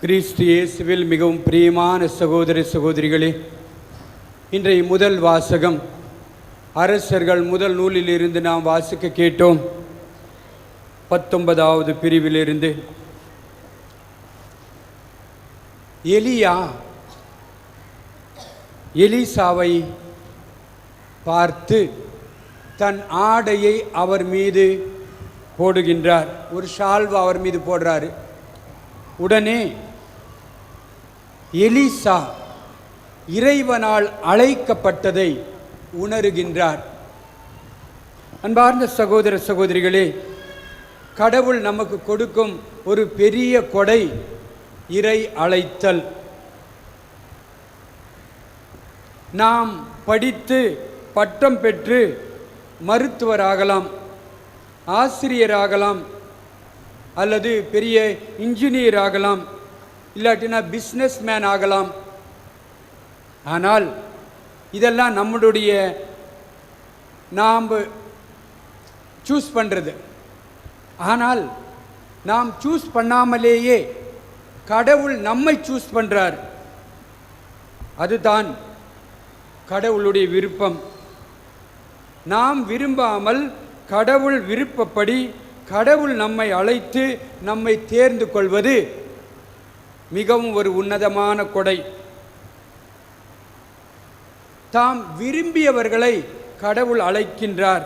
கிறிஸ்து இயேசுவில் மிகவும் பிரியமான சகோதர சகோதரிகளே இன்றைய முதல் வாசகம் அரசர்கள் முதல் நூலிலிருந்து நாம் வாசிக்க கேட்டோம். பத்தொன்பதாவது பிரிவிலிருந்து. எலியா எலிசாவை பார்த்து தன் ஆடையை அவர் மீது போடுகின்றார். ஒரு ஷால்வா அவர் மீது போடுறாரு. உடனே எலிசா இறைவனால் அழைக்கப்பட்டதை உணருகின்றார். அன்பார்ந்த சகோதர சகோதரிகளே கடவுள் நமக்கு கொடுக்கும் ஒரு பெரிய கொடை இறை அழைத்தல். நாம் படித்து பட்டம் பெற்று மருத்துவராகலாம் ஆசிரியராகலாம் அல்லது பெரிய இன்ஜினியர் ஆகலாம் இல்லாட்டினா பிஸ்னஸ் மேன் ஆகலாம். ஆனால் இதெல்லாம் நம்மளுடைய நாம் சூஸ் பண்ணுறது ஆனால் நாம் சூஸ் பண்ணாமலேயே கடவுள் நம்மை சூஸ் பண்ணுறார் அதுதான் கடவுளுடைய விருப்பம். நாம் விரும்பாமல் கடவுள் விருப்பப்படி கடவுள் நம்மை அழைத்து நம்மை தேர்ந்து கொள்வது மிகவும் ஒரு உன்னதமான கொடை. தாம் விரும்பியவர்களை கடவுள் அழைக்கின்றார்.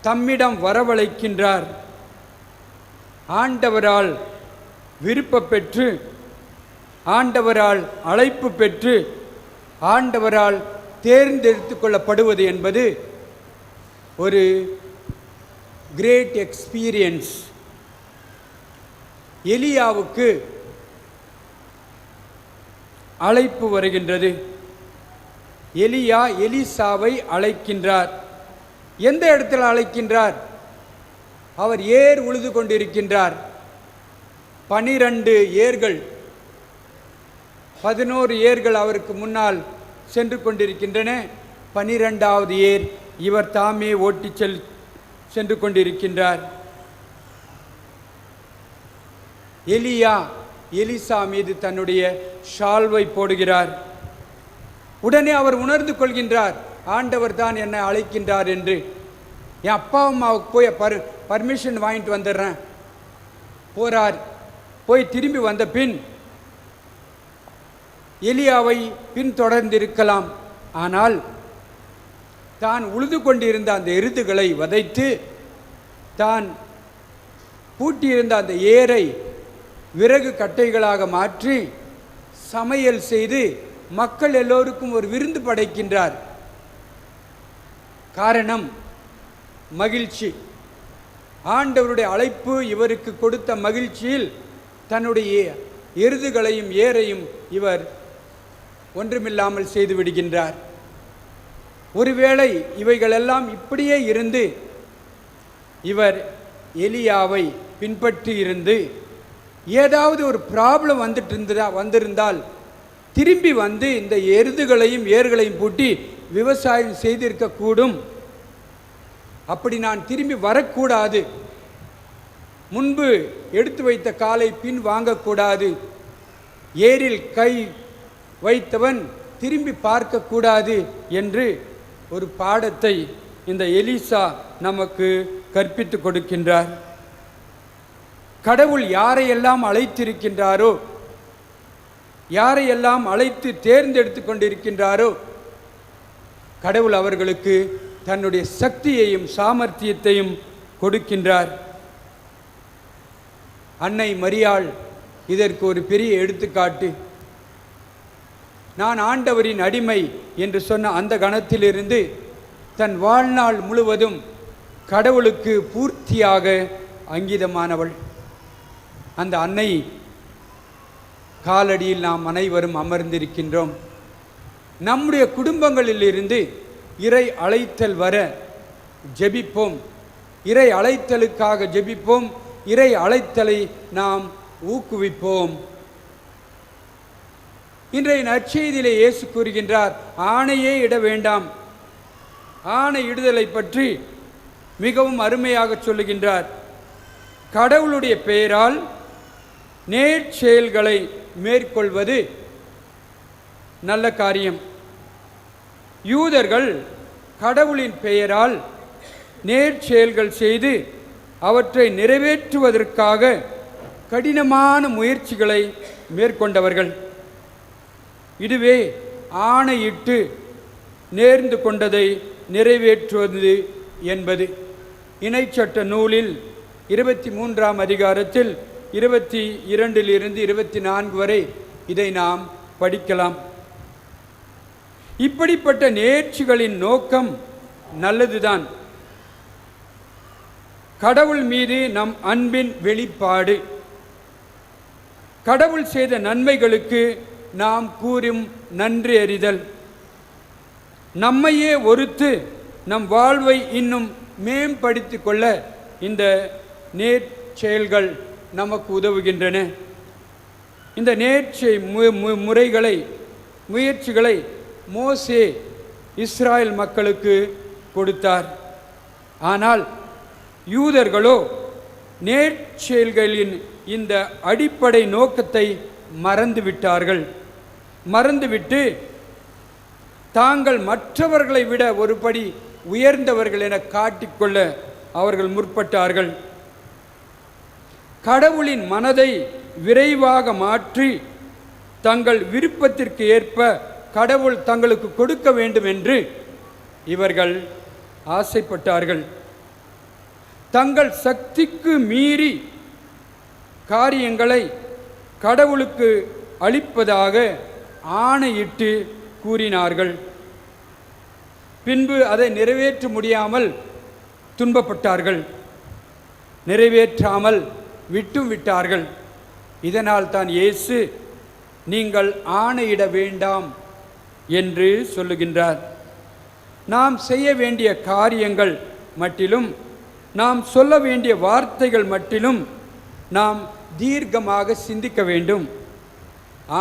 தம்மிடம் வரவழைக்கின்றார். ஆண்டவரால் விருப்ப பெற்று ஆண்டவரால் அழைப்பு பெற்று ஆண்டவரால் தேர்ந்தெடுத்து கொள்ளப்படுவது என்பது ஒரு கிரேட் எக்ஸ்பீரியன்ஸ் எலியாவுக்கு அழைப்பு வருகின்றது. எலியா எலிசாவை அழைக்கின்றார். எந்த இடத்தில் அழைக்கின்றார்? அவர் ஏர் உழுது கொண்டிருக்கின்றார். பனிரெண்டு ஏர்கள் பதினோரு ஏர்கள் அவருக்கு முன்னால் சென்று கொண்டிருக்கின்றன. பனிரெண்டாவது ஏர் இவர் தாமே ஓட்டிச் செல் சென்று கொண்டிருக்கின்றார். எலியா எலிசா மீது தன்னுடைய ஷால்வை போடுகிறார். உடனே அவர் உணர்ந்து கொள்கின்றார் ஆண்டவர் தான் என்னை அழைக்கின்றார் என்று. என் அப்பா அம்மாவுக்கு போய் பர் பர்மிஷன் வாங்கிட்டு வந்துடுறேன். போறார். போய் திரும்பி வந்த பின் எலியாவை பின்தொடர்ந்திருக்கலாம். ஆனால் தான் உழுது கொண்டிருந்த அந்த எருதுகளை வதைத்து தான் பூட்டியிருந்த அந்த ஏரை விறகு கட்டைகளாக மாற்றி சமையல் செய்து மக்கள் எல்லோருக்கும் ஒரு விருந்து படைக்கின்றார். காரணம் மகிழ்ச்சி. ஆண்டவருடைய அழைப்பு இவருக்கு கொடுத்த மகிழ்ச்சியில் தன்னுடைய எருதுகளையும் ஏரையும் இவர் ஒன்றுமில்லாமல் செய்து விடுகின்றார். ஒருவேளை இவைகளெல்லாம் இப்படியே இருந்து இவர் எலியாவை பின்பற்றி இருந்து ஏதாவது ஒரு ப்ராப்ளம் வந்துட்டு இருந்ததா வந்திருந்தால் திரும்பி வந்து இந்த எருதுகளையும் ஏர்களையும் பூட்டி விவசாயம் செய்திருக்கக்கூடும் அப்படி நான் திரும்பி வரக்கூடாது. முன்பு எடுத்து வைத்த காலை பின் வாங்கக்கூடாது. ஏரில் கை வைத்தவன் திரும்பி பார்க்கக்கூடாது என்று ஒரு பாடத்தை இந்த எலிசா நமக்கு கற்பித்து கொடுக்கின்றார். கடவுள் யாரையெல்லாம் அழைத்திருக்கின்றாரோ யாரையெல்லாம் அழைத்து தேர்ந்தெடுத்து கொண்டிருக்கின்றாரோ கடவுள் அவர்களுக்கு தன்னுடைய சக்தியையும் சாமர்த்தியத்தையும் கொடுக்கின்றார். அன்னை மரியாள் இதற்கு ஒரு பெரிய எடுத்துக்காட்டு. நான் ஆண்டவரின் அடிமை என்று சொன்ன அந்த கணத்திலிருந்து தன் வாழ்நாள் முழுவதும் கடவுளுக்கு பூர்த்தியாக அங்கீதமானவள். அந்த அன்னை காலடியில் நாம் அனைவரும் அமர்ந்திருக்கின்றோம். நம்முடைய குடும்பங்களிலிருந்து இறை அழைத்தல் வர ஜெபிப்போம். இறை அழைத்தலுக்காக ஜெபிப்போம். இறை அழைத்தலை நாம் ஊக்குவிப்போம். இன்றைய நற்செய்தியிலே இயேசு கூறுகின்றார் ஆணையே இட வேண்டாம். ஆணை இடுதலை பற்றி மிகவும் அருமையாக சொல்லுகின்றார். கடவுளுடைய பெயரால் நேர்ச்செயல்களை மேற்கொள்வது நல்ல காரியம். யூதர்கள் கடவுளின் பெயரால் நேர்ச்செயல்கள் செய்து அவற்றை நிறைவேற்றுவதற்காக கடினமான முயற்சிகளை மேற்கொண்டவர்கள். இதுவே ஆணையிட்டு நேர்ந்து கொண்டதை நிறைவேற்றுவது என்பது. இணைச்சட்ட நூலில் இருபத்தி மூன்றாம் அதிகாரத்தில் இருபத்தி இரண்டிலிருந்து இருபத்தி நான்கு வரை இதை நாம் படிக்கலாம். இப்படிப்பட்ட நேர்ச்சிகளின் நோக்கம் நல்லதுதான். கடவுள் மீது நம் அன்பின் வெளிப்பாடு. கடவுள் செய்த நன்மைகளுக்கு நாம் கூறும் நன்றி அறிதல். நம்மையே ஒருத்து நம் வாழ்வை இன்னும் மேம்படுத்திக் கொள்ள இந்த நேர் செயல்கள் நமக்கு உதவுகின்றன. இந்த நேர்ச்சை மு- மு- முறைகளை முயற்சிகளை மோசே இஸ்ராயல் மக்களுக்கு கொடுத்தார். ஆனால் யூதர்களோ நேர்ச்செயல்களின் இந்த அடிப்படை நோக்கத்தை மறந்துவிட்டார்கள். மறந்துவிட்டு தாங்கள் மற்றவர்களை விட ஒருபடி உயர்ந்தவர்கள் என காட்டிக்கொள்ள அவர்கள் முற்பட்டார்கள். கடவுளின் மனதை விரைவாக மாற்றி தங்கள் விருப்பத்திற்கு ஏற்ப கடவுள் தங்களுக்கு கொடுக்க வேண்டும் என்று இவர்கள் ஆசைப்பட்டார்கள். தங்கள் சக்திக்கு மீறி காரியங்களை கடவுளுக்கு அளிப்பதாக ஆணையிட்டு கூறினார்கள். பின்பு அதை நிறைவேற்ற முடியாமல் துன்பப்பட்டார்கள். நிறைவேற்றாமல் விட்டும் விட்டார்கள். இதனால் தான் இயேசு நீங்கள் ஆணையிட வேண்டாம் என்று சொல்லுகின்றார். நாம் செய்ய வேண்டிய காரியங்கள் மட்டிலும் நாம் சொல்ல வேண்டிய வார்த்தைகள் மட்டிலும் நாம் தீர்க்கமாக சிந்திக்க வேண்டும்.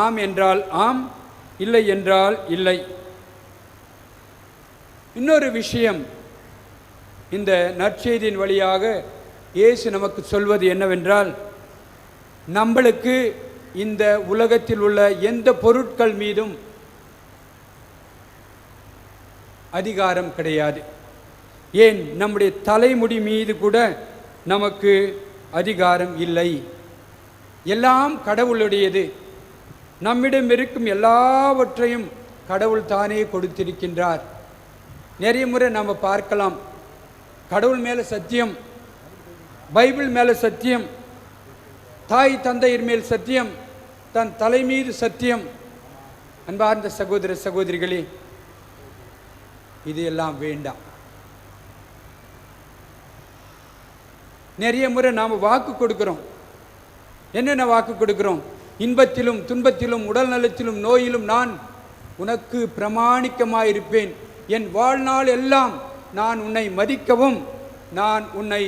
ஆம் என்றால் ஆம் இல்லை என்றால் இல்லை. இன்னொரு விஷயம் இந்த நற்செய்தியின் வழியாக இயேசு நமக்கு சொல்வது என்னவென்றால் நம்மளுக்கு இந்த உலகத்தில் உள்ள எந்த பொருட்கள் மீதும் அதிகாரம் கிடையாது. ஏன்? நம்முடைய தலைமுடி மீது கூட நமக்கு அதிகாரம் இல்லை. எல்லாம் கடவுளுடையது. நம்மிடம் இருக்கும் எல்லாவற்றையும் கடவுள் தானே கொடுத்திருக்கின்றார். நிறைய முறை நம்ம பார்க்கலாம். கடவுள் மேலே சத்தியம் பைபிள் மேலே சத்தியம் தாய் தந்தையர் மேல் சத்தியம் தன் தலை மீது சத்தியம். அன்பார்ந்த சகோதர சகோதரிகளே இது எல்லாம் வேண்டாம். நிறைய முறை நாம் வாக்கு கொடுக்கிறோம். என்னென்ன வாக்கு கொடுக்கிறோம்? இன்பத்திலும் துன்பத்திலும் உடல் நலத்திலும் நோயிலும் நான் உனக்கு பிரமாணிக்கமாயிருப்பேன். என் வாழ்நாள் எல்லாம் நான் உன்னை மதிக்கவும் நான் உன்னை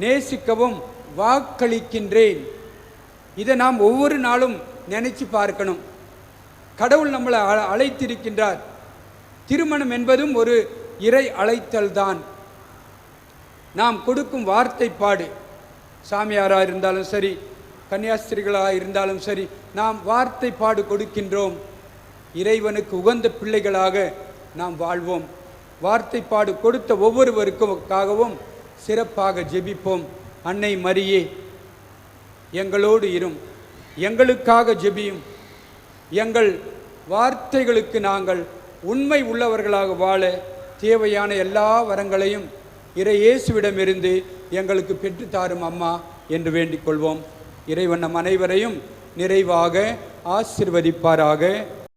நேசிக்கவும் வாக்களிக்கின்றேன். இதை நாம் ஒவ்வொரு நாளும் நினைச்சு பார்க்கணும். கடவுள் நம்மளை அழ- அழைத்திருக்கின்றார். திருமணம் என்பதும் ஒரு இறை அழைத்தல்தான் நாம் கொடுக்கும் வார்த்தைப்பாடு சாமியாராக இருந்தாலும் சரி கன்னியாஸ்திரிகளாக இருந்தாலும் சரி நாம் வார்த்தைப்பாடு கொடுக்கின்றோம். இறைவனுக்கு உகந்த பிள்ளைகளாக நாம் வாழ்வோம். வார்த்தைப்பாடு கொடுத்த ஒவ்வொருவருக்காகவும் சிறப்பாக ஜெபிப்போம். அன்னை மரியே எங்களோடு இரும். எங்களுக்காக ஜெபியும். எங்கள் வார்த்தைகளுக்கு நாங்கள் உண்மை உள்ளவர்களாக வாழ தேவையான எல்லா வரங்களையும் இறையேசுவிடமிருந்து எங்களுக்கு பெற்றுத்தாரும் அம்மா என்று வேண்டிக் கொள்வோம். இறைவன் நம் அனைவரையும் நிறைவாக ஆசிர்வதிப்பாராக.